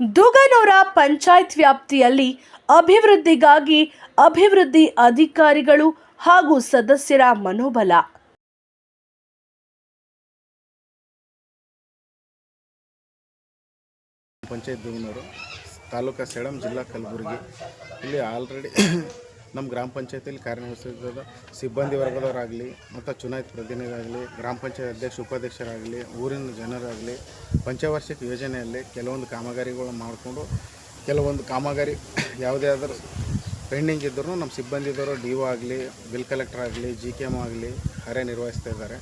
ದುಗನೂರ ಪಂಚಾಯತ್ ವ್ಯಾಪ್ತಿಯಲ್ಲಿ ಅಭಿವೃದ್ಧಿಗಾಗಿ ಅಭಿವೃದ್ಧಿ ಅಧಿಕಾರಿಗಳು ಹಾಗೂ ಸದಸ್ಯರ ಮನೋಬಲ. ಪಂಚಾಯತ್ ದುಗನೂರು ತಾಲೂಕಾ ಸೇಡಂ ಜಿಲ್ಲಾ ಕಲಬುರಗಿ. ಇಲ್ಲಿ ಆಲ್ರೆಡಿ ನಮ್ಮ ಗ್ರಾಮ ಪಂಚಾಯತಿಯಲ್ಲಿ ಕಾರ್ಯನಿರ್ವಹಿಸಿದ ಸಿಬ್ಬಂದಿ ವರ್ಗದವರಾಗಲಿ ಮತ್ತು ಚುನಾಯಿತ ಪ್ರತಿನಿಧಿಯಾಗಲಿ ಗ್ರಾಮ ಪಂಚಾಯತ್ ಅಧ್ಯಕ್ಷ, ಉಪಾಧ್ಯಕ್ಷರಾಗಲಿ, ಊರಿನ ಜನರಾಗಲಿ, ಪಂಚವಾರ್ಷಿಕ ಯೋಜನೆಯಲ್ಲಿ ಕೆಲವೊಂದು ಕಾಮಗಾರಿಗಳು ಮಾಡಿಕೊಂಡು, ಕೆಲವೊಂದು ಕಾಮಗಾರಿ ಯಾವುದೇ ಆದರೂ ಪೆಂಡಿಂಗ್ ಇದ್ದರೂ ನಮ್ಮ ಸಿಬ್ಬಂದಿದವರು ಡಿ ಒ ಆಗಲಿ, ಬಿಲ್ ಕಲೆಕ್ಟರ್ ಆಗಲಿ, ಜಿ ಕೆ ಎಂ ಆಗಲಿ ಕಾರ್ಯನಿರ್ವಹಿಸ್ತಾ ಇದ್ದಾರೆ.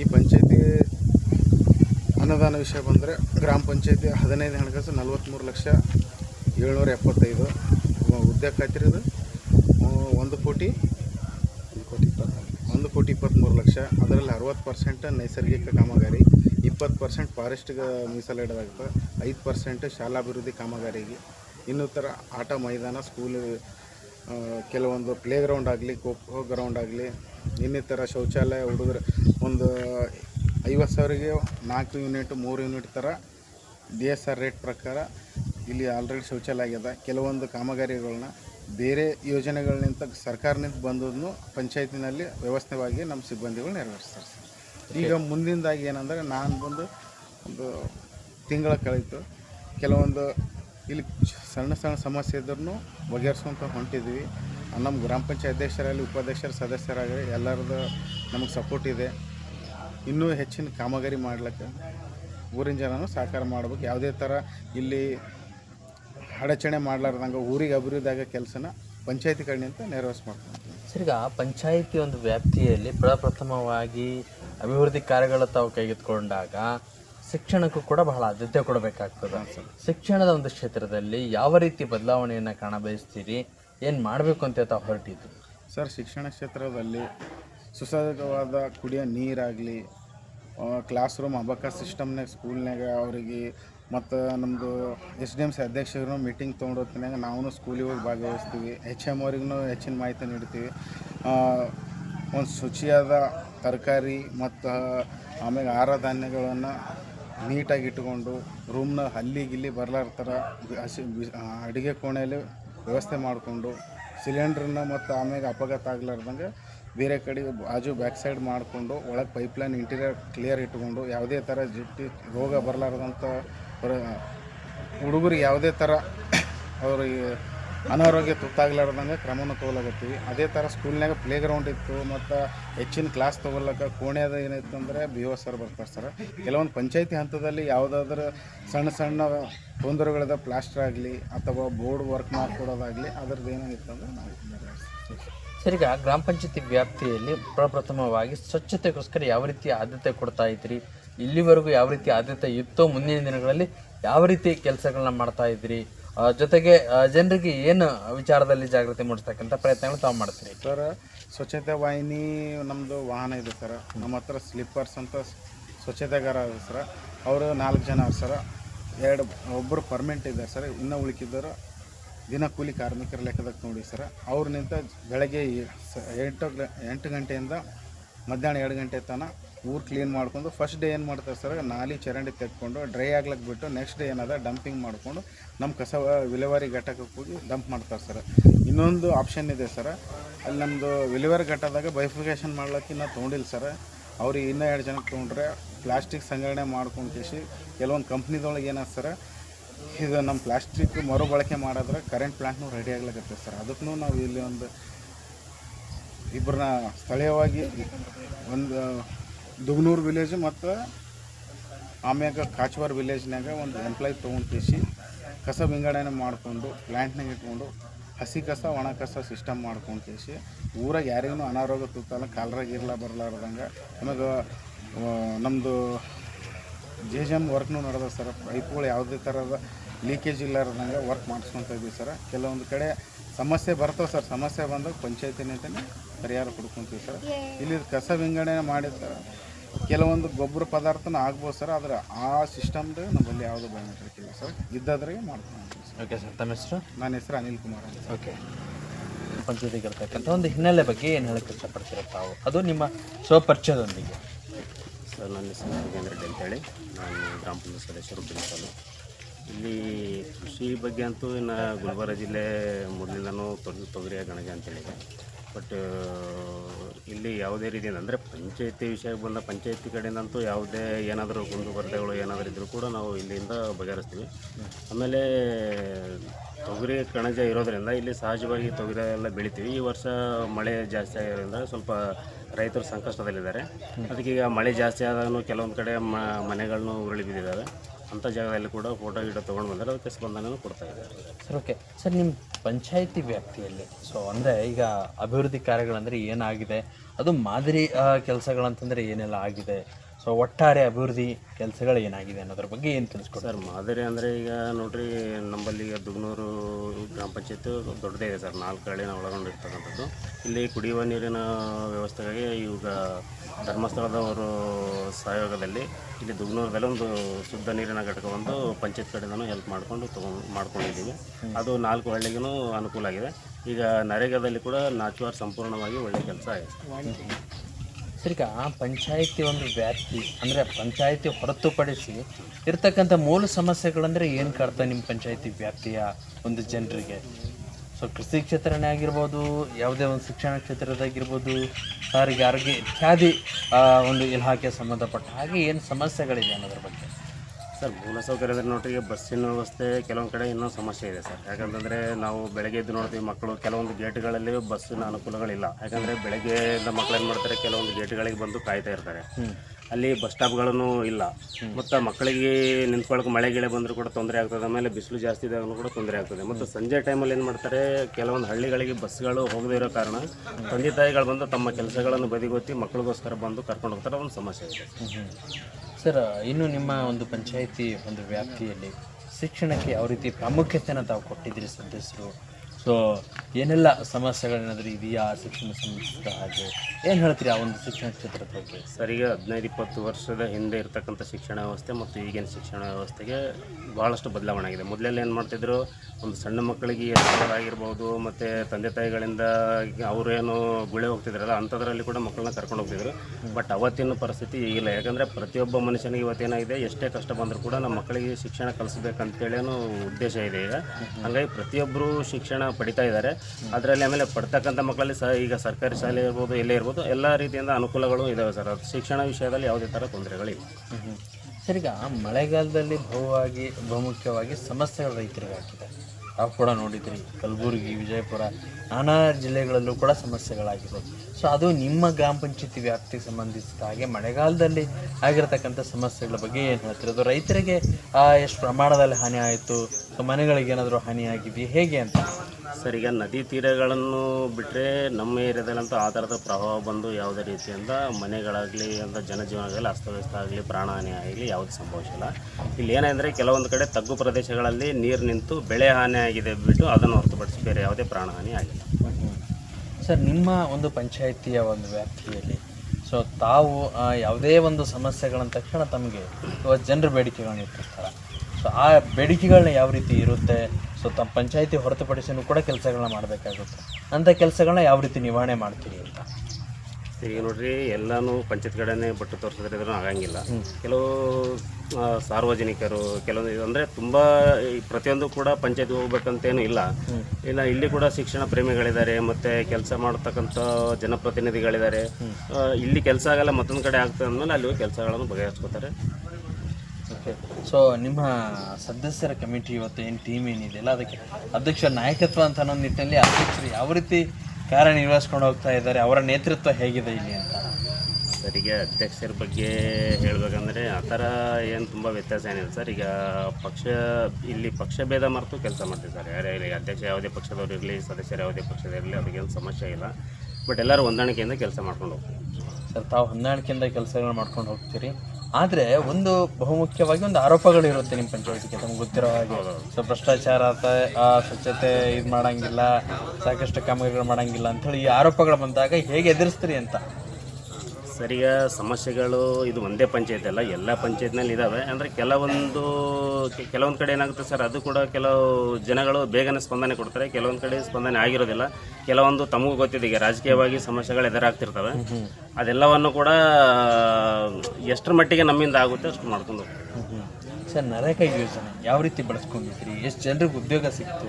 ಈ ಪಂಚಾಯತಿ ಅನುದಾನ ವಿಷಯ ಬಂದರೆ ಗ್ರಾಮ ಪಂಚಾಯತಿ ಹದಿನೈದು ಹಣಕಾಸು ನಲ್ವತ್ತ್ಮೂರು ಲಕ್ಷ ಏಳ್ನೂರ ಎಪ್ಪತ್ತೈದು. ಉದ್ಯೋಗ ಖಾತ್ರಿದು ಒಂದು ಕೋಟಿ ಒಂದು ಕೋಟಿ ಇಪ್ಪತ್ತ್ಮೂರು ಲಕ್ಷ. ಅದರಲ್ಲಿ ಅರವತ್ತು ಪರ್ಸೆಂಟ್ ನೈಸರ್ಗಿಕ ಕಾಮಗಾರಿ, ಇಪ್ಪತ್ತು ಪರ್ಸೆಂಟ್ ಫಾರೆಸ್ಟ್ಗೆ ಮೀಸಲಿಡೋದಾಗುತ್ತೆ ಐದು ಪರ್ಸೆಂಟ್ ಶಾಲಾಭಿವೃದ್ಧಿ ಕಾಮಗಾರಿಗೆ. ಇನ್ನಿತರ ಆಟ ಮೈದಾನ, ಸ್ಕೂಲ್ ಕೆಲವೊಂದು ಪ್ಲೇ ಗ್ರೌಂಡ್ ಆಗಲಿ ಖೋ ಗ್ರೌಂಡ್ ಆಗಲಿ, ಇನ್ನಿತರ ಶೌಚಾಲಯ, ಹುಡುಗರ ಒಂದು ಐವತ್ತು ಸಾವಿರಗೆ ನಾಲ್ಕು ಯೂನಿಟ್, ಮೂರು ಯೂನಿಟ್ ಥರ ಡಿ ಎಸ್ ಆರ್ ರೇಟ್ ಪ್ರಕಾರ ಇಲ್ಲಿ ಆಲ್ರೆಡಿ ಶೌಚಾಲಯ ಆಗ್ಯದ. ಕೆಲವೊಂದು ಕಾಮಗಾರಿಗಳನ್ನ ಬೇರೆ ಯೋಜನೆಗಳಿಂದ ಸರ್ಕಾರನಿಂದ ಬಂದದನ್ನು ಪಂಚಾಯತಿನಲ್ಲಿ ವ್ಯವಸ್ಥೆವಾಗಿ ನಮ್ಮ ಸಿಬ್ಬಂದಿಗಳು ನೆರವೇರಿಸ್ತಾರೆ ಸರ್. ಈಗ ಮುಂದಿಂದಾಗಿ ಏನಂದರೆ ನಾನು ಬಂದು ಒಂದು ತಿಂಗಳ ಕಳೀತು. ಕೆಲವೊಂದು ಇಲ್ಲಿ ಸಣ್ಣ ಸಣ್ಣ ಸಮಸ್ಯೆ ಇದ್ರೂ ಬಗೆಹರಿಸುವಂತ ಹೊಂಟಿದ್ವಿ. ನಮ್ಮ ಗ್ರಾಮ ಪಂಚಾಯತ್ ಅಧ್ಯಕ್ಷರಾಗಲಿ ಉಪಾಧ್ಯಕ್ಷರ ಸದಸ್ಯರಾಗಲಿ ಎಲ್ಲರದ್ದು ನಮಗೆ ಸಪೋರ್ಟ್ ಇದೆ. ಇನ್ನೂ ಹೆಚ್ಚಿನ ಕಾಮಗಾರಿ ಮಾಡ್ಲಿಕ್ಕೆ ಊರಿನ ಜನನೂ ಸಹಕಾರ ಮಾಡ್ಬೇಕು. ಯಾವುದೇ ಥರ ಇಲ್ಲಿ ಅಡಚಣೆ ಮಾಡಲಾರ್ದಂಗೆ ಊರಿಗೆ ಅಭಿವೃದ್ಧಿ ಆಗೋ ಕೆಲಸನ ಪಂಚಾಯತಿ ಕಡೆಯಿಂದ ನೆರವೇರಿಸಿ ಮಾಡ್ಕೊಂಡು ಸರ್ ಈಗ ಪಂಚಾಯಿತಿ ಒಂದು ವ್ಯಾಪ್ತಿಯಲ್ಲಿ ಪ್ರಪ್ರಥಮವಾಗಿ ಅಭಿವೃದ್ಧಿ ಕಾರ್ಯಗಳ ತಾವು ಕೈಗೆತ್ಕೊಂಡಾಗ ಶಿಕ್ಷಣಕ್ಕೂ ಕೂಡ ಬಹಳ ಆದ್ಯತೆ ಕೊಡಬೇಕಾಗ್ತದೆ. ಶಿಕ್ಷಣದ ಒಂದು ಕ್ಷೇತ್ರದಲ್ಲಿ ಯಾವ ರೀತಿ ಬದಲಾವಣೆಯನ್ನು ಕಾಣಬಯಸ್ತೀರಿ ಏನು ಮಾಡಬೇಕು ಅಂತ ತಾವು ಹೊರಟಿದ್ದು ಸರ್ ಶಿಕ್ಷಣ ಕ್ಷೇತ್ರದಲ್ಲಿ ಸುಸಜ್ಜಿತವಾದ ಕುಡಿಯೋ ನೀರಾಗಲಿ ಕ್ಲಾಸ್ ರೂಮ್ ಅಬಕ ಸಿಸ್ಟಮ್ನಾಗ ಸ್ಕೂಲ್ನಾಗ ಅವರಿಗೆ ಮತ್ತು ನಮ್ಮದು ಎಸ್ ಡಿ ಎಂ ಸಿ ಅಧ್ಯಕ್ಷರು ಮೀಟಿಂಗ್ ತೊಗೊಂಡೋಗ್ತಿನಾಗ ನಾವು ಸ್ಕೂಲಿಗೆ ಹೋಗಿ ಭಾಗವಹಿಸ್ತೀವಿ. ಎಚ್ ಎಂ ಅವ್ರಿಗೂ ಹೆಚ್ಚಿನ ಮಾಹಿತಿ ನೀಡ್ತೀವಿ. ಒಂದು ಶುಚಿಯಾದ ತರಕಾರಿ ಮತ್ತು ಆಮೇಲೆ ಆಹಾರ ಧಾನ್ಯಗಳನ್ನು ನೀಟಾಗಿ ಇಟ್ಕೊಂಡು ರೂಮ್ನ ಹಲ್ಲಿ ಗಿಲ್ಲಿ ಥರ ಹಸಿ ಅಡುಗೆ ಕೋಣೆಯಲ್ಲಿ ವ್ಯವಸ್ಥೆ ಮಾಡಿಕೊಂಡು ಸಿಲಿಂಡ್ರನ್ನ ಮತ್ತು ಆಮೇಲೆ ಅಪಘಾತ ಆಗ್ಲಾರ್ದಂಗೆ ಬೇರೆ ಕಡೆ ಬಾಜು ಬ್ಯಾಕ್ ಸೈಡ್ ಮಾಡಿಕೊಂಡು ಒಳಗೆ ಪೈಪ್ಲೈನ್ ಇಂಟೀರಿಯರ್ ಕ್ಲಿಯರ್ ಇಟ್ಕೊಂಡು ಯಾವುದೇ ಥರ ಜಿಟ್ಟಿ ರೋಗ ಬರಲಾರ್ದಂಥ ಹುಡುಗರಿಗೆ ಯಾವುದೇ ಥರ ಅವ್ರಿಗೆ ಅನಾರೋಗ್ಯ ತುತ್ತಾಗ್ಲಾರ್ದಂಗೆ ಕ್ರಮವನ್ನು ತೊಗೊಳಕತ್ತೀವಿ ಅದೇ ಥರ ಸ್ಕೂಲ್ನಾಗ ಪ್ಲೇ ಗ್ರೌಂಡ್ ಇತ್ತು, ಮತ್ತು ಹೆಚ್ಚಿನ ಕ್ಲಾಸ್ ತೊಗೊಳಕ್ಕೆ ಕೋಣೆದ ಏನಿತ್ತು ಅಂದರೆ ಬಿ ಓ ಸರ್ ಬರ್ತಾರೆ ಸರ್ ಕೆಲವೊಂದು ಪಂಚಾಯತಿ ಹಂತದಲ್ಲಿ ಯಾವುದಾದ್ರೂ ಸಣ್ಣ ಸಣ್ಣ ತೊಂದರೆಗಳಿದ ಪ್ಲಾಸ್ಟರ್ ಆಗಲಿ ಅಥವಾ ಬೋರ್ಡ್ ವರ್ಕ್ ಮಾಡಿಕೊಡೋದಾಗಲಿ ಅದ್ರದ್ದು ಏನಾಗಿತ್ತು ಅಂದರೆ ನಾವು. ಸರ್, ಈಗ ಗ್ರಾಮ ಪಂಚಾಯತಿ ವ್ಯಾಪ್ತಿಯಲ್ಲಿ ಪ್ರಪ್ರಥಮವಾಗಿ ಸ್ವಚ್ಛತೆಗೋಸ್ಕರ ಯಾವ ರೀತಿ ಆದ್ಯತೆ ಕೊಡ್ತಾ ಇದ್ರಿ ಇಲ್ಲಿವರೆಗೂ ಯಾವ ರೀತಿ ಆದ್ಯತೆ ಇತ್ತೋ ಮುಂದಿನ ದಿನಗಳಲ್ಲಿ ಯಾವ ರೀತಿ ಕೆಲಸಗಳನ್ನ ಮಾಡ್ತಾ ಇದ್ರಿ ಜೊತೆಗೆ ಜನರಿಗೆ ಏನು ವಿಚಾರದಲ್ಲಿ ಜಾಗೃತಿ ಮೂಡಿಸ್ತಕ್ಕಂಥ ಪ್ರಯತ್ನಗಳು ತಾವು ಮಾಡ್ತೀರಿ? ಸರ್, ಸ್ವಚ್ಛತೆ ವಾಹಿನಿ ನಮ್ಮದು ವಾಹನ ಇದೆ ಸರ್. ನಮ್ಮ ಹತ್ರ ಸ್ಲಿಪ್ಪರ್ಸ್ ಅಂತ ಸ್ವಚ್ಛತೆಗಾರ ಸರ್. ಅವರು ನಾಲ್ಕು ಜನ ಸರ್. ಎರಡು ಒಬ್ಬರು ಪರ್ಮೆಂಟ್ ಇದ್ದಾರೆ ಸರ್. ಇನ್ನೂ ಉಳಿಕಿದ್ದರು ದಿನ ಕೂಲಿ ಕಾರ್ಮಿಕರ ಲೆಕ್ಕದಾಗ ನೋಡಿ ಸರ್. ಅವ್ರು ನಿಂತ ಬೆಳಗ್ಗೆ ಎಂಟು ಎಂಟು ಗಂಟೆಯಿಂದ ಮಧ್ಯಾಹ್ನ ಎರಡು ಗಂಟೆ ತನಕ ಊರು ಕ್ಲೀನ್ ಮಾಡ್ಕೊಂಡು ಫಸ್ಟ್ ಡೇ ಏನು ಮಾಡ್ತಾರೆ ಸರ್ ನಾಲಿ ಚರಂಡಿ ತೆಕ್ಕೊಂಡು ಡ್ರೈ ಆಗ್ಲಕ್ಕೆ ಬಿಟ್ಟು ನೆಕ್ಸ್ಟ್ ಡೇ ಏನದ ಡಂಪಿಂಗ್ ಮಾಡಿಕೊಂಡು ನಮ್ಮ ಕಸ, ವಿಲೇವಾರಿ ಘಟಕಕ್ಕೆ ಹೋಗಿ ಡಂಪ್ ಮಾಡ್ತಾರೆ ಸರ್ ಇನ್ನೊಂದು ಆಪ್ಷನ್ ಇದೆ ಸರ್ ಅಲ್ಲಿ ನಮ್ಮದು ವಿಲೇವಾರಿ ಘಟ್ಟದಾಗ ಬೈಫಿಕೇಷನ್ ಮಾಡ್ಲಿಕ್ಕೆ ಇನ್ನೂ ತೊಗೊಂಡಿಲ್ಲ ಸರ್ ಅವ್ರಿಗೆ ಇನ್ನೂ ಎರಡು ಜನಕ್ಕೆ ತೊಗೊಂಡ್ರೆ ಪ್ಲಾಸ್ಟಿಕ್ ಸಂಗ್ರಹಣೆ ಮಾಡ್ಕೊಂಡು ಕೇಸಿ ಕೆಲವೊಂದು ಕಂಪ್ನಿದೊಳಗೆ ಏನಾಯ್ತು ಸರ್ ಇದು ನಮ್ಮ ಪ್ಲಾಸ್ಟಿಕ್ ಮರುಬಳಕೆ ಮಾಡಿದ್ರೆ ಕರೆಂಟ್ ಪ್ಲಾಂಟ್ನು ರೆಡಿ ಆಗ್ಲಿಕ್ಕೆ ಸರ್ ಅದಕ್ಕೂ ನಾವು ಇಲ್ಲಿ ಒಂದು ಇಬ್ಬರನ್ನ ಸ್ಥಳೀಯವಾಗಿ ಒಂದು ದುಗ್ನೂರು ವಿಲೇಜ್ ಮತ್ತು ಆಮ್ಯಾಗ ಕಾಚವಾರ್ ವಿಲೇಜ್ನಾಗ ಒಂದು ಎಂಪ್ಲಾಯ್ ತೊಗೊಂಡು ತೀಸಿ ಕಸ ವಿಂಗಡಣೆ ಮಾಡಿಕೊಂಡು ಪ್ಲ್ಯಾಂಟ್ನಾಗ ಇಟ್ಕೊಂಡು ಹಸಿ ಕಸ ಒಣ ಕಸ ಸಿಸ್ಟಮ್ ಮಾಡ್ಕೊಂಡು ಕೇಸಿ ಊರಾಗ ಯಾರಿಗೂ ಅನಾರೋಗ್ಯ ತುತ್ತಲ್ಲ ಕಾಲ್ರಾಗ ಇರಲ್ಲ ಬರಲಾರ್ದಂಗೆ. ಆಮ್ಯಾಗ ನಮ್ಮದು ಜೆ ಜೆ ಎಂ ವರ್ಕ್ನೂ ನಡೆದ ಸರ್ ಪೈಪ್ಗಳು ಯಾವುದೇ ಥರದ ಲೀಕೇಜ್ ಇಲ್ಲಾರ್ದಂಗೆ ವರ್ಕ್ ಮಾಡಿಸ್ಕೊತ ಇದ್ದೀವಿ ಸರ್ ಕೆಲವೊಂದು ಕಡೆ ಸಮಸ್ಯೆ ಬರ್ತವೆ ಸರ್ ಸಮಸ್ಯೆ ಬಂದಾಗ ಪಂಚಾಯತಿನೇ ಪರಿಹಾರ ಕೊಡ್ಕೊತೀವಿ ಸರ್ ಇಲ್ಲಿ ಕಸ ವಿಂಗಡಣೆ ಮಾಡಿದ ಕೆಲವೊಂದು ಗೊಬ್ಬರ ಪದಾರ್ಥನ ಆಗ್ಬೋದು ಸರ್ ಆದರೆ ಆ ಸಿಸ್ಟಮ್ದು ನಮ್ಮಲ್ಲಿ ಯಾವುದೂ ಬಯೋಮೆಟ್ರಿಕ್ ಇಲ್ಲ ಸರ್. ಇದ್ದಾದ್ರೆ ಮಾಡ್ತೀನಿ ಸರ್. ಓಕೆ ಸರ್ ತಮ್ಮ ಹೆಸರು? ನನ್ನ ಹೆಸರು ಅನಿಲ್ ಕುಮಾರ್ ಅಂತ ಓಕೆ. ಪಂಚಾಯತಿಗೆ ಇರ್ತಕ್ಕಂಥ ಒಂದು ಹಿನ್ನೆಲೆ ಬಗ್ಗೆ ಏನು ಹೇಳಕ್ಕೆ ಇಷ್ಟಪಡ್ತೀರ ತಾವು? ಅದು ನಿಮ್ಮ ಸ್ವಪರಿಚಯದೊಂದಿಗೆ. ಸರ್ ನನ್ನ ಹೆಸರು ನಾಗೇಂದ್ರ ರೆಡ್ಡಿ ಅಂತೇಳಿ ನಾನು ಗ್ರಾಮ ಪಂಚಾಯತ್ ಸದಸ್ಯರು ಇಲ್ಲಿ ಕೃಷಿ ಬಗ್ಗೆ ಅಂತೂ ಇನ್ನು ಗುಲ್ಬರ್ಗ ಜಿಲ್ಲೆ ಮೊದಲಿಂದನೂ ತೊಗರಿ ತೊಗರಿಯ ಗಣಗೆ ಅಂತೇಳಿದೆ ಬಟ್ ಇಲ್ಲಿ ಯಾವುದೇ ರೀತಿಯಿಂದ, ಅಂದರೆ ಪಂಚಾಯತಿ ವಿಷಯಕ್ಕೆ ಬಂದ ಪಂಚಾಯತಿ ಕಡೆಯಿಂದಂತೂ ಯಾವುದೇ ಏನಾದರೂ ಕುಂದುಕೊರತೆಗಳು ಏನಾದರೂ ಇದ್ದರೂ ಕೂಡ ನಾವು ಇಲ್ಲಿಂದ ಬಗೆಹರಿಸ್ತೀವಿ. ಆಮೇಲೆ, ತೊಗರಿ ಕಣಜ ಇರೋದರಿಂದ ಇಲ್ಲಿ ಸಹಜವಾಗಿ ತೊಗರಿ ಎಲ್ಲ ಬೆಳಿತೀವಿ. ಈ ವರ್ಷ ಮಳೆ ಜಾಸ್ತಿ ಆಗಿರೋದ್ರಿಂದ ಸ್ವಲ್ಪ ರೈತರು ಸಂಕಷ್ಟದಲ್ಲಿದ್ದಾರೆ. ಅದಕ್ಕೆ ಈಗ ಮಳೆ ಜಾಸ್ತಿ ಆದಾಗೂ ಕೆಲವೊಂದು ಕಡೆ ಮನೆಗಳನ್ನು ಉರುಳಿ ಬಿದ್ದಿದ್ದಾವೆ. ಅಂಥ ಜಾಗದಲ್ಲಿ ಕೂಡ ಫೋಟೋ ಗಿಡ ತೊಗೊಂಡು ಬಂದರೆ ಅದಕ್ಕೆ ಸ್ಪಂದನೆಯನ್ನು ಕೊಡ್ತಾ ಇದ್ದಾರೆ. ಸರ್ ಓಕೆ ಸರ್ ನಿಮ್ಮ ಪಂಚಾಯಿತಿ ವ್ಯಾಪ್ತಿಯಲ್ಲಿ ಸೊ ಅಂದರೆ ಈಗ ಅಭಿವೃದ್ಧಿ ಕಾರ್ಯಗಳಂದರೆ ಏನಾಗಿದೆ? ಅದು ಮಾದರಿ ಕೆಲಸಗಳಂತಂದರೆ ಏನೆಲ್ಲ ಆಗಿದೆ? ಸೊ ಒಟ್ಟಾರೆ ಅಭಿವೃದ್ಧಿ ಕೆಲಸಗಳು ಏನಾಗಿದೆ ಅನ್ನೋದ್ರ ಬಗ್ಗೆ ಏನು ತಿಳಿಸ್ಕೊಡಿ ಸರ್, ಮಾದರಿ ಅಂದರೆ ಈಗ ನೋಡಿರಿ, ನಮ್ಮಲ್ಲಿ ಈಗ ದುಗ್ನೂರು ಗ್ರಾಮ ಪಂಚಾಯತ್ ದೊಡ್ಡದೇ ಇದೆ ಸರ್. ನಾಲ್ಕು ಹಳ್ಳಿನ ಒಳಗೊಂಡಿರ್ತಕ್ಕಂಥದ್ದು. ಇಲ್ಲಿ ಕುಡಿಯುವ ನೀರಿನ ವ್ಯವಸ್ಥೆಗಾಗಿ ಈಗ ಧರ್ಮಸ್ಥಳದವರು ಸಹಯೋಗದಲ್ಲಿ ಇಲ್ಲಿ ದುಗ್ನೂರದಲ್ಲಿ ಒಂದು ಶುದ್ಧ ನೀರಿನ ಘಟಕವೊಂದು ಪಂಚಾಯತ್ ಕಡೆಯಿಂದನೂ ಹೆಲ್ಪ್ ಮಾಡಿಕೊಂಡು ತೊಗೊಂಡು ಮಾಡ್ಕೊಂಡಿದ್ದೀವಿ. ಅದು ನಾಲ್ಕು ಹಳ್ಳಿಗೂ ಅನುಕೂಲ ಆಗಿದೆ. ಈಗ ನರೇಗಾದಲ್ಲಿ ಕೂಡ ನಾಚುವಾರ್ ಸಂಪೂರ್ಣವಾಗಿ ಒಳ್ಳೆಯ ಕೆಲಸ ಆಗಿದೆ. ಸರ್ ಈಗ ಪಂಚಾಯಿತಿ ಒಂದು ವ್ಯಾಪ್ತಿ, ಅಂದರೆ ಪಂಚಾಯಿತಿ ಹೊರತುಪಡಿಸಿ ಇರ್ತಕ್ಕಂಥ ಮೂಲ ಸಮಸ್ಯೆಗಳಂದರೆ ಏನು ಕಾಡ್ತಾ ನಿಮ್ಮ ಪಂಚಾಯಿತಿ ವ್ಯಾಪ್ತಿಯ ಒಂದು ಜನರಿಗೆ? ಸೊ ಕೃಷಿ ಕ್ಷೇತ್ರನೇ ಆಗಿರ್ಬೋದು, ಯಾವುದೇ ಒಂದು ಶಿಕ್ಷಣ ಕ್ಷೇತ್ರದಾಗಿರ್ಬೋದು, ಸಾರಿಗೆ, ಆರೋಗ್ಯ ಇತ್ಯಾದಿ ಒಂದು ಇಲಾಖೆ ಸಂಬಂಧಪಟ್ಟ ಹಾಗೆ ಏನು ಸಮಸ್ಯೆಗಳಿದೆ ಅನ್ನೋದ್ರ ಬಗ್ಗೆ? ಸರ್ ಮೂಲಸೌಕರ್ಯದ ನೋಟಿಗೆ ಬಸ್ಸಿನ ವ್ಯವಸ್ಥೆ ಕೆಲವೊಂದು ಕಡೆ ಇನ್ನೂ ಸಮಸ್ಯೆ ಇದೆ ಸರ್. ಯಾಕಂತಂದರೆ ನಾವು ಬೆಳಗ್ಗೆ ಎದ್ದು ನೋಡ್ತೀವಿ ಮಕ್ಕಳು ಕೆಲವೊಂದು ಗೇಟ್ಗಳಲ್ಲಿ ಬಸ್ಸಿನ ಅನುಕೂಲಗಳಿಲ್ಲ. ಯಾಕಂದರೆ ಬೆಳಗ್ಗೆಯಿಂದ ಮಕ್ಕಳು ಏನು ಮಾಡ್ತಾರೆ ಕೆಲವೊಂದು ಗೇಟ್ಗಳಿಗೆ ಬಂದು ಕಾಯ್ತಾ ಇರ್ತಾರೆ. ಅಲ್ಲಿ ಬಸ್ ಸ್ಟಾಪ್ಗಳನ್ನು ಇಲ್ಲ. ಮತ್ತು ಮಕ್ಕಳಿಗೆ ನಿಂತ್ಕೊಳ್ಳೋಕೆ ಮಳೆ ಗಿಳೆ ಬಂದರೂ ಕೂಡ ತೊಂದರೆ ಆಗ್ತದೆ. ಆಮೇಲೆ ಬಿಸಿಲು ಜಾಸ್ತಿ ಇದ್ದಾಗಲೂ ಕೂಡ ತೊಂದರೆ ಆಗ್ತದೆ. ಮತ್ತು ಸಂಜೆ ಟೈಮಲ್ಲಿ ಏನು ಮಾಡ್ತಾರೆ ಕೆಲವೊಂದು ಹಳ್ಳಿಗಳಿಗೆ ಬಸ್ಗಳು ಹೋಗದೇ ಇರೋ ಕಾರಣ ತಂದೆ ತಾಯಿಗಳು ಬಂದು ತಮ್ಮ ಕೆಲಸಗಳನ್ನು ಬದಿಗೊತ್ತಿ ಮಕ್ಕಳಿಗೋಸ್ಕರ ಬಂದು ಕರ್ಕೊಂಡು ಹೋಗ್ತಾರೆ. ಒಂದು ಸಮಸ್ಯೆ ಇದೆ. ಸರ್ ಇನ್ನು ನಿಮ್ಮ ಒಂದು ಪಂಚಾಯಿತಿ ಒಂದು ವ್ಯಾಪ್ತಿಯಲ್ಲಿ ಶಿಕ್ಷಣಕ್ಕೆ ಯಾವ ರೀತಿ ಪ್ರಾಮುಖ್ಯತೆಯನ್ನು ತಾವು ಕೊಟ್ಟಿದ್ದೀರಿ ಸದಸ್ಯರು? ಸೊ ಏನೆಲ್ಲ ಸಮಸ್ಯೆಗಳೇನಾದರೂ ಇದೆಯಾ ಶಿಕ್ಷಣ ಸಂಬಂಧಿಸಿದ ಹಾಗೆ? ಏನು ಹೇಳ್ತೀರಿ ಆ ಒಂದು ಶಿಕ್ಷಣ ಕ್ಷೇತ್ರದ ಬಗ್ಗೆ? ಸರ್ ಈಗ ಹದಿನೈದು ಇಪ್ಪತ್ತು ವರ್ಷದ ಹಿಂದೆ ಇರ್ತಕ್ಕಂಥ ಶಿಕ್ಷಣ ವ್ಯವಸ್ಥೆ ಮತ್ತು ಈಗಿನ ಶಿಕ್ಷಣ ವ್ಯವಸ್ಥೆಗೆ ಭಾಳಷ್ಟು ಬದಲಾವಣೆ ಆಗಿದೆ. ಮೊದಲೆಲ್ಲ ಏನು ಮಾಡ್ತಿದ್ರು ಒಂದು ಸಣ್ಣ ಮಕ್ಕಳಿಗೆ ಆಗಿರ್ಬೋದು ಮತ್ತು ತಂದೆ ತಾಯಿಗಳಿಂದ ಅವರೇನು ಗುಳೆ ಹೋಗ್ತಿದ್ರಲ್ಲ ಅಂಥದ್ರಲ್ಲಿ ಕೂಡ ಮಕ್ಕಳನ್ನ ಕರ್ಕೊಂಡು ಹೋಗ್ತಿದ್ರು. ಬಟ್ ಅವತ್ತಿನ ಪರಿಸ್ಥಿತಿ ಈಗಿಲ್ಲ. ಯಾಕಂದರೆ ಪ್ರತಿಯೊಬ್ಬ ಮನುಷ್ಯನಿಗೆ ಇವತ್ತೇನಾಗಿದೆ ಎಷ್ಟೇ ಕಷ್ಟ ಬಂದರೂ ಕೂಡ ನಮ್ಮ ಮಕ್ಕಳಿಗೆ ಶಿಕ್ಷಣ ಕಲಿಸ್ಬೇಕಂತೇಳೇನು ಉದ್ದೇಶ ಇದೆ ಈಗ. ಹಾಗಾಗಿ ಪ್ರತಿಯೊಬ್ಬರು ಶಿಕ್ಷಣ ಪಡಿತಾ ಇದ್ದಾರೆ. ಅದರಲ್ಲಿ ಆಮೇಲೆ ಪಡ್ತಕ್ಕಂಥ ಮಕ್ಕಳಲ್ಲಿ ಸಹ ಈಗ ಸರ್ಕಾರಿ ಶಾಲೆ ಇರ್ಬೋದು ಎಲ್ಲೇ ಇರ್ಬೋದು, ಎಲ್ಲ ರೀತಿಯಿಂದ ಅನುಕೂಲಗಳು ಇದ್ದಾವೆ ಸರ್. ಶಿಕ್ಷಣ ವಿಷಯದಲ್ಲಿ ಯಾವುದೇ ಥರ ತೊಂದರೆಗಳಿಲ್ಲ ಈಗ ಮಳೆಗಾಲದಲ್ಲಿ ಬಹುವಾಗಿ, ಬಹುಮುಖ್ಯವಾಗಿ ಸಮಸ್ಯೆಗಳು ರೈತರಿಗೆ ಹಾಕಿದೆ ನಾವು ಕೂಡ ನೋಡಿದ್ರಿ, ಕಲಬುರಗಿ, ವಿಜಯಪುರ, ನಾನಾ ಜಿಲ್ಲೆಗಳಲ್ಲೂ ಕೂಡ ಸಮಸ್ಯೆಗಳಾಗಿದೆ ಸೊ ಅದು ನಿಮ್ಮ ಗ್ರಾಮ ಪಂಚಾಯತಿ ವ್ಯಾಪ್ತಿಗೆ ಸಂಬಂಧಿಸಿದ ಹಾಗೆ ಮಳೆಗಾಲದಲ್ಲಿ ಆಗಿರತಕ್ಕಂಥ ಸಮಸ್ಯೆಗಳ ಬಗ್ಗೆ ಏನು ಹೇಳ್ತಿರೋದು ರೈತರಿಗೆ ಎಷ್ಟು ಪ್ರಮಾಣದಲ್ಲಿ ಹಾನಿ ಆಯಿತು ಮನೆಗಳಿಗೆ ಏನಾದರೂ ಹಾನಿ ಆಗಿದೆಯೇ ಹೇಗೆ ಅಂತ. ಸರ್, ಈಗ ನದಿ ತೀರಗಳನ್ನು ಬಿಟ್ಟರೆ ನಮ್ಮ ಏರಿಯಾದಲ್ಲಂತೂ ಆ ಥರದ ಪ್ರಭಾವ ಬಂದು ಯಾವುದೇ ರೀತಿಯಿಂದ ಮನೆಗಳಾಗಲಿ ಅಂತ ಜನಜೀವನದಲ್ಲಿ ಅಸ್ತವ್ಯಸ್ತ ಆಗಲಿ, ಪ್ರಾಣಹಾನಿ ಆಗಲಿ ಯಾವುದು ಸಂಭವಿಸಿಲ್ಲ ಇಲ್ಲಿ. ಏನಂದರೆ ಕೆಲವೊಂದು ಕಡೆ ತಗ್ಗು ಪ್ರದೇಶಗಳಲ್ಲಿ ನೀರು ನಿಂತು ಬೆಳೆ ಹಾನಿ ಆಗಿದೆ ಬಿಟ್ಟು ಅದನ್ನು ಹೊರತುಪಡಿಸಿ ಬೇರೆ ಯಾವುದೇ ಪ್ರಾಣಹಾನಿ ಆಗಿಲ್ಲ. ಸರ್, ನಿಮ್ಮ ಒಂದು ಪಂಚಾಯಿತಿಯ ಒಂದು ವ್ಯಾಪ್ತಿಯಲ್ಲಿ, ಸೊ ತಾವು ಯಾವುದೇ ಒಂದು ಸಮಸ್ಯೆಗಳಂದ ತಕ್ಷಣ ತಮಗೆ ಜನರ ಬೇಡಿಕೆಗಳನ್ನ ಇಟ್ಟಿರ್ತಾರೆ ಸೊ ಆ ಬೇಡಿಕೆಗಳನ್ನ ಯಾವ ರೀತಿ ಇರುತ್ತೆ? ಸೊ ತಮ್ಮ ಪಂಚಾಯಿತಿ ಹೊರತುಪಡಿಸಿನೂ ಕೂಡ ಕೆಲಸಗಳನ್ನ ಮಾಡಬೇಕಾಗುತ್ತೆ. ಅಂಥ ಕೆಲಸಗಳನ್ನ ಯಾವ ರೀತಿ ನಿವಾರಣೆ ಮಾಡ್ತೀರಿ ಅಂತ? ಈಗ ನೋಡ್ರಿ ಎಲ್ಲನೂ ಪಂಚಾಯತ್ ಕಡೆನೇ ಬಟ್ಟು ತೋರಿಸಿದ್ರೆ ಇದ್ರೂ ಆಗಂಗಿಲ್ಲ. ಕೆಲವು ಸಾರ್ವಜನಿಕರು ಕೆಲವೊಂದು ಅಂದರೆ ತುಂಬ ಈ ಪ್ರತಿಯೊಂದು ಕೂಡ ಪಂಚಾಯತ್ ಹೋಗ್ಬೇಕಂತೇನು ಇಲ್ಲ. ಇಲ್ಲ ಇಲ್ಲಿ ಕೂಡ ಶಿಕ್ಷಣ ಪ್ರೇಮಿಗಳಿದ್ದಾರೆ ಮತ್ತು ಕೆಲಸ ಮಾಡತಕ್ಕಂಥ ಜನಪ್ರತಿನಿಧಿಗಳಿದ್ದಾರೆ. ಇಲ್ಲಿ ಕೆಲಸ ಆಗಲ್ಲ ಮತ್ತೊಂದು ಕಡೆ ಆಗ್ತದೆ ಅಂದಮೇಲೆ ಅಲ್ಲಿ ಕೆಲಸಗಳನ್ನು ಬಗೆಹರಿಸ್ಕೋತಾರೆ. ಓಕೆ ಸೊ ನಿಮ್ಮ ಸದಸ್ಯರ ಕಮಿಟಿ ಇವತ್ತು ಏನು ಟೀಮ್ ಏನಿದೆಯಲ್ಲ ಅದಕ್ಕೆ ಅಧ್ಯಕ್ಷ ನಾಯಕತ್ವ ಅಂತ ಅನ್ನೋ ನಿಟ್ಟಿನಲ್ಲಿ ಅಧ್ಯಕ್ಷರು ಯಾವ ರೀತಿ ಕಾರ್ಯನಿರ್ವಹಿಸ್ಕೊಂಡು ಹೋಗ್ತಾ ಇದ್ದಾರೆ ಅವರ ನೇತೃತ್ವ ಹೇಗಿದೆ ಇಲ್ಲಿ ಅಂತ? ಸರ್ ಈಗ ಅಧ್ಯಕ್ಷರ ಬಗ್ಗೆ ಹೇಳಬೇಕಂದ್ರೆ ಆ ಥರ ಏನು ತುಂಬ ವ್ಯತ್ಯಾಸ ಏನಿಲ್ಲ ಸರ್. ಈಗ ಪಕ್ಷ ಇಲ್ಲಿ ಪಕ್ಷ ಭೇದ ಮರೆತು ಕೆಲಸ ಮಾಡ್ತೀವಿ ಸರ್ ಯಾರೇ ಇರಲಿ ಅಧ್ಯಕ್ಷ ಯಾವುದೇ ಪಕ್ಷದವ್ರು ಇರಲಿ ಸದಸ್ಯರು ಯಾವುದೇ ಪಕ್ಷದಿರಲಿ ಅವ್ರಿಗೇನು ಸಮಸ್ಯೆ ಇಲ್ಲ. ಬಟ್ ಎಲ್ಲರೂ ಹೊಂದಾಣಿಕೆಯಿಂದ ಕೆಲಸ ಮಾಡ್ಕೊಂಡು ಹೋಗ್ತೀವಿ. ಸರ್ ತಾವು ಹೊಂದಾಣಿಕೆಯಿಂದ ಕೆಲಸಗಳು ಮಾಡ್ಕೊಂಡು ಹೋಗ್ತೀರಿ. ಆದರೆ ಒಂದು ಬಹುಮುಖ್ಯವಾಗಿ ಒಂದು ಆರೋಪಗಳಿರುತ್ತೆ ನಿಮ್ಮ ಪಂಚಾಯತಿಗೆ. ತಮ್ಗೆ ಗೊತ್ತಿರೋ ಹಾಗೆ. ಸೊ ಭ್ರಷ್ಟಾಚಾರ ಆತ ಆ, ಸ್ವಚ್ಛತೆ ಇದು ಮಾಡಂಗಿಲ್ಲ ಸಾಕಷ್ಟು ಕಾಮಗಾರಿಗಳು ಮಾಡಂಗಿಲ್ಲ ಅಂಥೇಳಿ ಈ ಆರೋಪಗಳು ಬಂದಾಗ ಹೇಗೆ ಎದುರಿಸ್ತೀರಿ ಅಂತ? ಸರ್ ಈಗ ಸಮಸ್ಯೆಗಳು ಇದು ಒಂದೇ ಪಂಚಾಯತ್ ಅಲ್ಲ, ಎಲ್ಲ ಪಂಚಾಯತ್ನಲ್ಲಿ ಇದ್ದಾವೆ ಅಂದರೆ ಕೆಲವೊಂದು ಕೆಲವೊಂದು ಕಡೆ ಏನಾಗುತ್ತೆ ಸರ್, ಅದು ಕೂಡ ಕೆಲವು ಜನಗಳು ಬೇಗನೆ ಸ್ಪಂದನೆ ಕೊಡ್ತಾರೆ. ಕೆಲವೊಂದು ಕಡೆ ಸ್ಪಂದನೆ ಆಗಿರೋದಿಲ್ಲ. ಕೆಲವೊಂದು ತಮಗೂ ಗೊತ್ತಿದೆ, ಈಗ ರಾಜಕೀಯವಾಗಿ ಸಮಸ್ಯೆಗಳು ಎದುರಾಗ್ತಿರ್ತವೆ. ಅದೆಲ್ಲವನ್ನು ಕೂಡ, ಎಷ್ಟರ ಮಟ್ಟಿಗೆ ನಮ್ಮಿಂದ ಆಗುತ್ತೆ ಅಷ್ಟು ಮಾಡ್ಕೊಂಡು ಸರ್, ನರೇಗಾ ಯೋಜನೆ ಯಾವ ರೀತಿ ಬಳಸ್ಕೊಂಡಿದ್ರಿ ಎಷ್ಟು ಜನರಿಗೆ ಉದ್ಯೋಗ ಸಿಕ್ತು?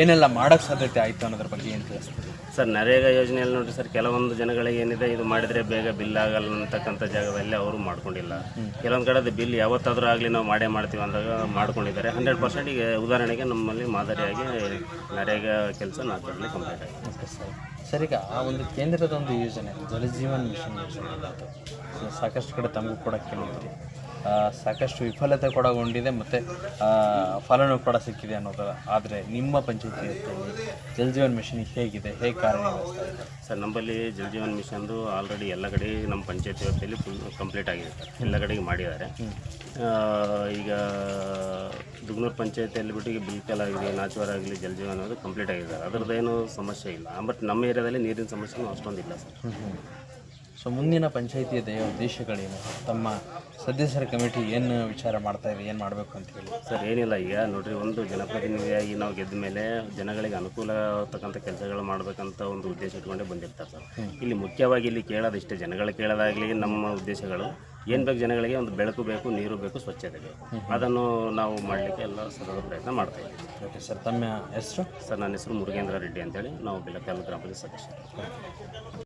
ಏನೆಲ್ಲ ಮಾಡೋಕ್ಕೆ ಸಾಧ್ಯತೆ ಆಯಿತು ಅನ್ನೋದ್ರ ಬಗ್ಗೆ ಏನು ತಿಳಿಸ್ತೀರಿ? ಸರ್, ನರೇಗಾ ಯೋಜನೆಯಲ್ಲಿ ನೋಡಿರಿ ಸರ್, ಕೆಲವೊಂದು ಜನಗಳಿಗೆ ಏನಿದೆ, ಇದು ಮಾಡಿದರೆ ಬೇಗ ಬಿಲ್ ಆಗಲ್ಲ ಅಂತಕ್ಕಂಥ ಜಾಗದಲ್ಲಿ ಅವರು ಮಾಡ್ಕೊಂಡಿಲ್ಲ. ಕೆಲವೊಂದು ಕಡೆ ಬಿಲ್ ಯಾವತ್ತಾದರೂ ಆಗಲಿ ನಾವು ಮಾಡೇ ಮಾಡ್ತೀವಿ ಅಂದಾಗ ಮಾಡ್ಕೊಂಡಿದ್ದಾರೆ. ಹಂಡ್ರೆಡ್ ಪರ್ಸೆಂಟ್ ಈಗ ಉದಾಹರಣೆಗೆ ನಮ್ಮಲ್ಲಿ ಮಾದರಿಯಾಗಿ ನರೇಗಾ ಕೆಲಸ ನಾಲ್ಕರಲ್ಲಿ ಕಂಪ್ಲೀಟ್ ಆಗಿದೆ. ಸರ್. ಈಗ ಆ ಒಂದು ಕೇಂದ್ರದ ಒಂದು ಯೋಜನೆ ಜಲಜೀವನ್ ಮಿಷನ್ ಯೋಜನೆ ಸಾಕಷ್ಟು ಕಡೆ ತಮಗೂ ಕೂಡ ಕೇಳಿದ್ರಿ ಸಾಕಷ್ಟು ವಿಫಲತೆ ಕೊಡಗೊಂಡಿದೆ ಮತ್ತು ಫಲನೂ ಕೂಡ ಸಿಕ್ಕಿದೆ ಅನ್ನೋದು ಆದರೆ ನಿಮ್ಮ ಪಂಚಾಯತಿಯಲ್ಲಿ ಜಲ್ ಜಲಜೀವನ್ ಮಿಷನ್ ಹೇಗಿದೆ? ಹೇಗೆ ಕಾರ್ಯನಿರ್ವಹಿಸ್ತಾ ಇದೆ? ಸರ್ ನಮ್ಮಲ್ಲಿ ಜಲ್ ಜೀವನ್ ಮಿಷನ್ದು ಆಲ್ರೆಡಿ ಎಲ್ಲ ಕಡೆ ನಮ್ಮ ಪಂಚಾಯತಿ ವ್ಯಾಪ್ತಿಯಲ್ಲಿ ಫುಲ್ ಕಂಪ್ಲೀಟ್ ಆಗಿದೆ. ಎಲ್ಲ ಕಡೆಗೆ ಮಾಡಿದ್ದಾರೆ. ಈಗ ದುಗ್ನೂರು ಪಂಚಾಯತಿಯಲ್ಲಿ ಬಿಟ್ಟು ಈಗ ಬಿಲ್ಕಲ್ ಆಗಲಿ ನಾಚುವರ್ ಆಗಲಿ ಜಲ್ ಜೀವನ್ ಅನ್ನೋದು ಕಂಪ್ಲೀಟ್ ಆಗಿದೆ ಸರ್ ಅದರದ್ದೇನು ಸಮಸ್ಯೆ ಇಲ್ಲ. ಬಟ್ ನಮ್ಮ ಏರಿಯಾದಲ್ಲಿ ನೀರಿನ ಸಮಸ್ಯೆ ಅಷ್ಟೊಂದಿಲ್ಲ ಸರ್. ಸೊ ಮುಂದಿನ ಪಂಚಾಯಿತಿಯ ದಯ ಉದ್ದೇಶಗಳೇನು? ತಮ್ಮ ಸದಸ್ಯರ ಕಮಿಟಿ ಏನು ವಿಚಾರ ಮಾಡ್ತಾ ಇದೆ ಏನು ಮಾಡಬೇಕು ಅಂತ ಹೇಳಿ. ಸರ್ ಏನಿಲ್ಲ ಈಗ. ನೋಡ್ರಿ ಒಂದು ಜನಪ್ರತಿನಿಧಿಯಾಗಿ ನಾವು ಗೆದ್ದ ಮೇಲೆ ಜನಗಳಿಗೆ ಅನುಕೂಲ ಆಗ್ತಕ್ಕಂಥ ಕೆಲಸಗಳು ಮಾಡಬೇಕಂತ ಒಂದು ಉದ್ದೇಶ ಇಟ್ಕೊಂಡೇ ಬಂದಿರ್ತಾರೆ ಸರ್. ಇಲ್ಲಿ ಮುಖ್ಯವಾಗಿ ಇಲ್ಲಿ ಕೇಳೋದಿಷ್ಟೇ ಜನಗಳು ಕೇಳೋದಾಗಲಿ ನಮ್ಮ ಉದ್ದೇಶಗಳು. ಏನು ಬೇಕು ಜನಗಳಿಗೆ? ಒಂದು ಬೆಳಕು ಬೇಕು ನೀರು ಬೇಕು ಸ್ವಚ್ಛತೆ ಬೇಕು. ಅದನ್ನು ನಾವು ಮಾಡಲಿಕ್ಕೆ ಎಲ್ಲ ಸದಾ ಪ್ರಯತ್ನ ಮಾಡ್ತಾ ಇದ್ದೀವಿ. ಓಕೆ ಸರ್ ತಮ್ಮ ಹೆಸರು? ಸರ್ ನನ್ನ ಹೆಸರು ಮುರುಗೇಂದ್ರ ರೆಡ್ಡಿ ಅಂತೇಳಿ. ನಾವು ಬೆಳಕಲ್ ಗ್ರಾಮದ ಪಂಚಾಯತ್ ಸದಸ್ಯರು